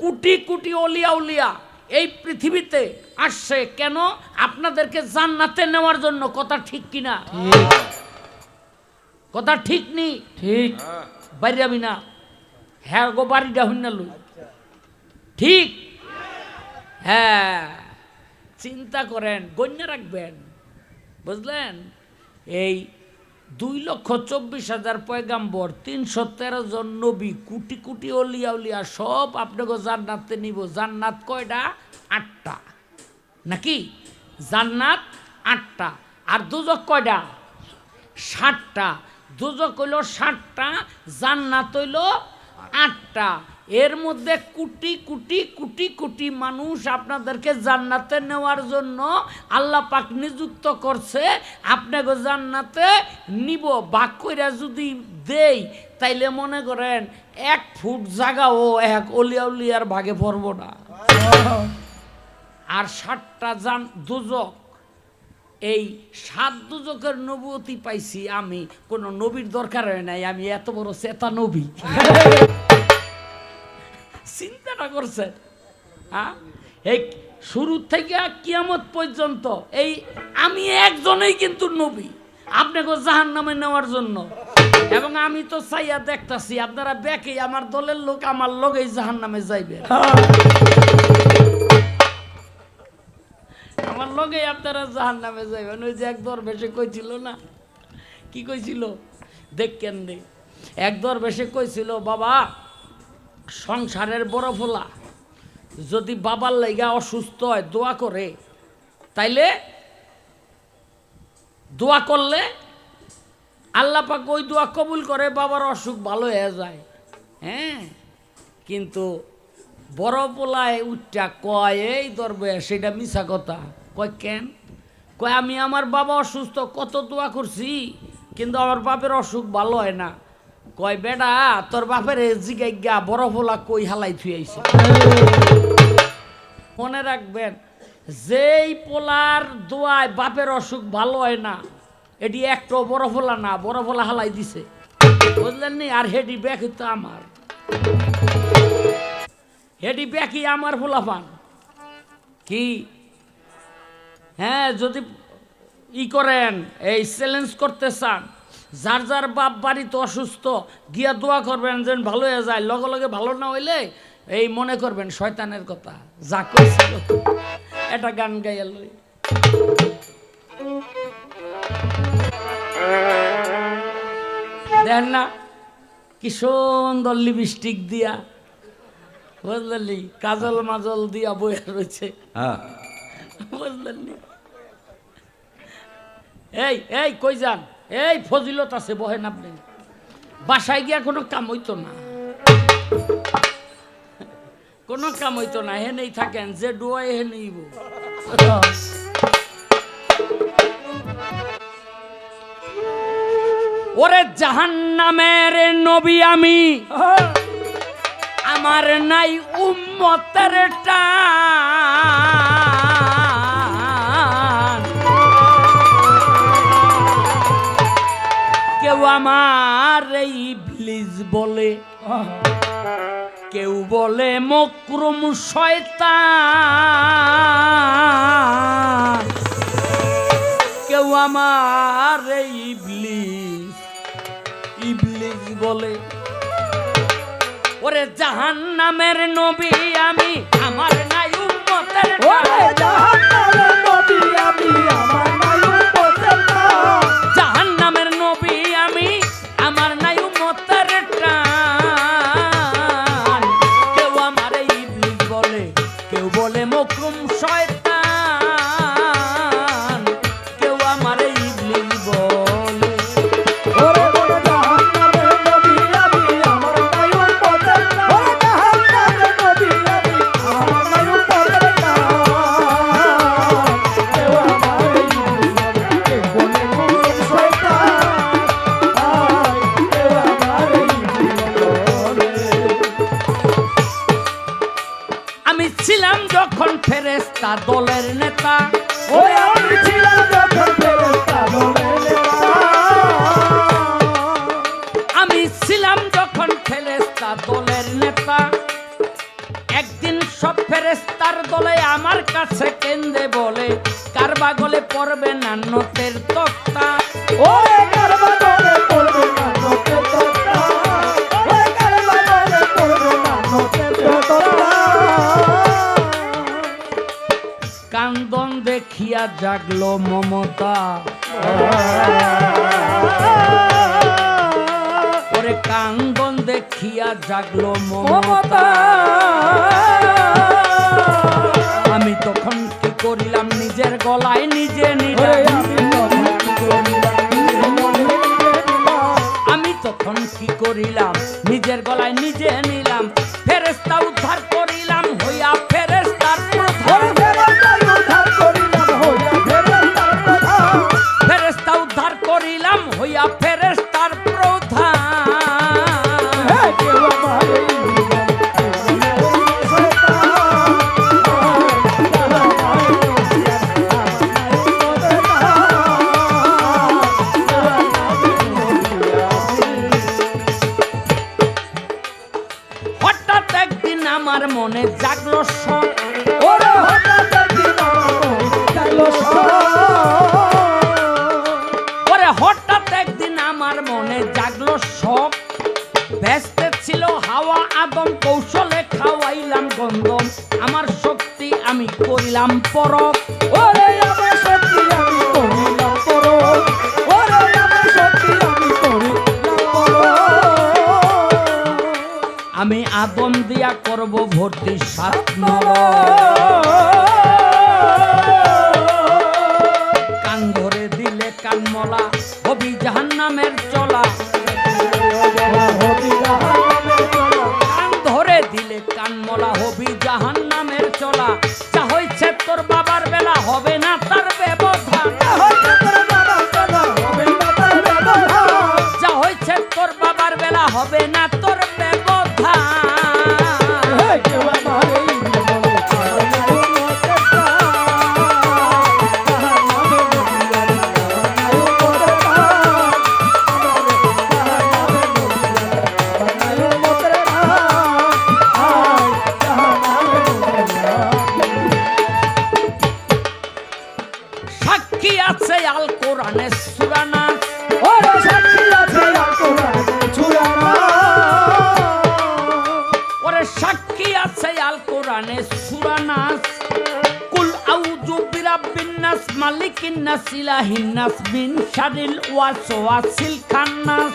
কোটি কোটি অলিয়া উলিয়া এই পৃথিবীতে আসছে। কেন? আপনাদেরকে জান্নাতে নেওয়ার জন্য। কথা ঠিক কিনা? কথা ঠিক নি? ঠিক। বাইরে যাবি না। হ্যাঁ গো বাড়িটা হইন লই। ঠিক? হ্যাঁ। চিন্তা করেন গণ্য রাখবেন। বুঝলেন? এই দুই লক্ষ চব্বিশ হাজার পয়গাম্বর তিনশো তেরো জন নবী কোটি কোটি অলিয়া উলিয়া সব আপনাকে জান্নাতে নিব। জান্নাত কয়টা? আটটা। নাকি? জান্নাত আটটা। আর দুজক কয়টা? ষাটটা দুজক হইল ষাটটা জান্নাত হইল আটটা। এর মধ্যে কোটি কোটি কোটি কোটি মানুষ আপনাদেরকে জান্নাতে নেওয়ার জন্য আল্লাহ পাক নিযুক্ত করছে। আপনাকে জান্নাতে নিব। বাক কইরা যদি দেই, তাইলে মনে করেন এক ফুট জায়গাও এক অলিয়া উলিয়ার ভাগে পড়ব না। আর ষাটটা জান দুজক, এই সাত দুজকের নবুয়তি পাইছি আমি। কোনো নবীর দরকার হয় নাই, আমি এত বড় চেতা নবী। চিন্তাটা করছেন হ্যাঁ? এই শুরু থেকে কিয়ামত পর্যন্ত এই আমি একজনেই কিন্তু নবী। আপনাকে জাহান নামে নেওয়ার জন্য। এবং আমি তো চাইয়া দেখতাছি, আপনারা ব্যাকে আমার দলের লোক আমার লগেই জাহান নামে যাইবে। আমার লগে আপনারা জাহান নামে যাইবেন। ওই যে এক দরবেশে কইছিল না? কি কইছিল? দেখেন রে। এক দরবেশে কইছিল, বাবা সংসারের বড় ফোলা যদি বাবার লাইগা অসুস্থ হয়, দোয়া করে, তাইলে দোয়া করলে আল্লাহ পাক ওই দোয়া কবুল করে, বাবার অসুখ ভালো হয়ে যায়। হ্যাঁ? কিন্তু বড় পোলায় উঠটা কয়, এই ধরবে সেটা মিছা কথা। কয়, কেন? কয়, আমি আমার বাবা অসুস্থ, কত দোয়া করছি, কিন্তু আমার বাপের অসুখ ভালো হয় না। কয় বেডা তোর বাপের জিগাই গা বড় পোলা কই হালাই থুয়াইছে মনে রাখবেন, যেই পোলার দোয়ায় বাপের অসুখ ভালো হয় না, এটি একটু বড় ফোলা না, বড় ফোলা হালাই দিছে। বুঝলেন নি? আর হেডি ব্যাগ তো আমার। হেডি ব্যাগই আমার ফোলা পান। কি? হ্যাঁ যদি ই করেন, এই চ্যালেঞ্জ করতে চান যার যার বাপ বাড়িতে অসুস্থ গিয়া দোয়া করবেন যেন ভালো হয়ে যায়। লগে লগে ভালো না হইলে এই মনে করবেন শয়তানের কথা। যা কইছিল এটা গান গাইয়া লই। দেন না কি সুন্দর লিপস্টিক দিয়া বুঝলি কাজল মাজল দিয়া বইয়া রয়েছে হ্যাঁ। এই এই কই যান? এই ফজিলত আছে, বহেন আপনি। বাসায় গিয়া কোনো কাম হইতো না। কোনো কাম হইতো না হেনেই থাকেন, যে ডুয়াই হেনেইব ওরে জাহান্নামের নবী আমি, আমার নাই উম্মতের টান। কেউ আমার এই ব্লিজ বলে, কেউ বলে মকরুম শয়তান। কেউ আমার এই ইবলিস ইবলিস বলে, ওরে জাহান নামের নবী আমি, আমার নাই উম্মতের জাহান ফেরেস্তা দলের নেতা। আমি ছিলাম যখন ফেরেস্তা দলের নেতা। একদিন সব ফেরেস্তার দলে আমার কাছে কেন্দ্রে বলে কারবা গলে পড়বে না নতের তক্তা। ওরে কারবা দলে পড়বে না নতে তোতা ওরে কারবা দলে পড়বে না নতে তোতা কান্দন দেখিয়া জাগলো মমতা। ওরে কান্দন দেখিয়া জাগলো মমতা। আমি তখন কি করিলাম নিজের গলায়, নিজে নিজে? আমি তখন কি করিলাম নিজের গলায়, নিজে আমার মনে জাগলো শখ। ব্যস্ত ছিল হাওয়া আদম, কৌশলে খাওয়াইলাম গন্ধম। আমার শক্তি আমি করিলাম পরক। ওরে আমার সত্যি আমি করিলাম পরো ওরে আমার সত্যি আমি আদম দিয়া করব ভর্তি সাত নর মালিকিন নাস। ইলাহিন নাস। মিন শারিল ওয়াসওয়াসিল খান্নাস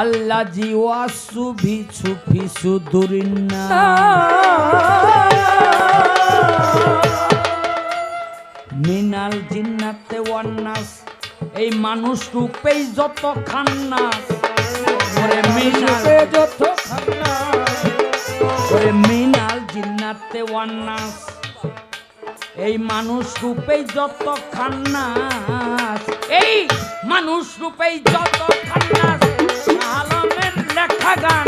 আল্লাহ জি ওয়াসু ভিছু ফিসু দুরিন্না মিনাল জিন্নাতে ওয়ান্নাস এই মানুষ রূপেই যত খান্নাস এই মানুষ রূপেই যত খান্নাস। এই মানুষ রূপেই যত খান্নাস। আলমের লেখা গান।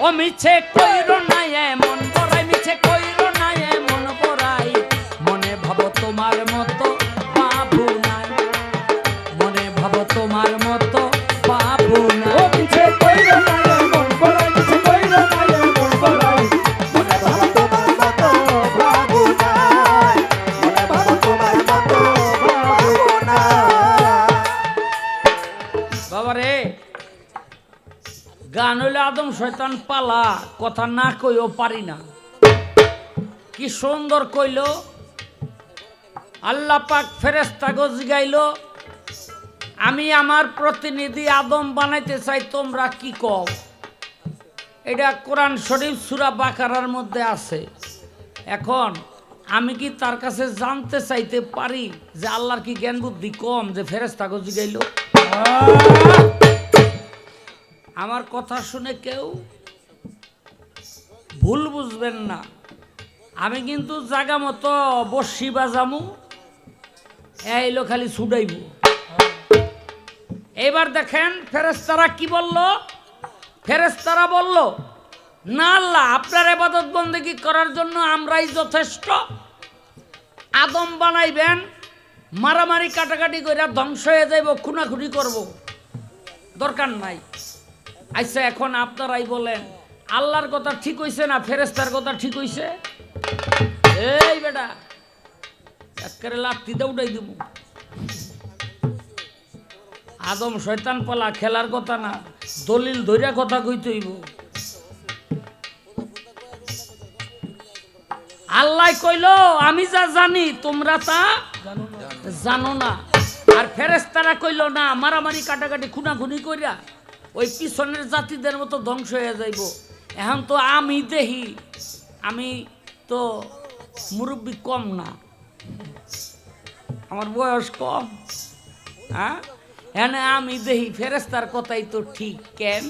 ও মিছে কইরো না এমন আদম শয়তান পালা, কথা না কইও পারি না। কি সুন্দর কইল। আল্লাহ পাক ফেরেস্তা জিগাইল আমি আমার প্রতিনিধি আদম বানাইতে চাই, তোমরা কি কও? এটা কোরআন শরীফ সুরা বাকারার মধ্যে আছে। এখন আমি কি তার কাছে জানতে চাইতে পারি যে আল্লাহর কি জ্ঞান বুদ্ধি কম যে ফেরেস্তা জিগাইল আমার কথা শুনে কেউ ভুল বুঝবেন না। আমি কিন্তু জাগা মতো বসি বাজামু এইলো খালি ছুটাইব। এবার দেখেন ফেরেস্তারা কি বলল? ফেরেস্তারা বলল, না আল্লাহ, আপনার এবাদত বন্দেগী করার জন্য আমরাই যথেষ্ট। আদম বানাইবেন, মারামারি কাটাকাটি করে ধ্বংস হয়ে যাইব, খুনাখুনি করব। দরকার নাই। আচ্ছা এখন আপনারাই বলেন। আল্লাহর কথা ঠিক হইছে না ফেরেস্তার কথা ঠিক হইছে? এই বেটা একেবারে লাত্তিতে উঠাই দিব আদম শয়তান পালা, খেলার কথা না, দলিল ধৈর্য কথা কইতে হইব। আল্লাহ কইল, আমি যা জানি, তোমরা তা জানো না। আর ফেরেস্তারা কইল, না, মারামারি, কাটাকাটি, খুনাখুনি কইরা ওই পিছনের জাতিদের মতো ধ্বংস হয়ে যাইব। এখন তো আমি দেখি আমি তো মুরব্বী কম না। আমার বয়স কম হ্যাঁ? হ্যাঁ আমি দেহি ফেরেস্তার কথাই তো ঠিক, কেন?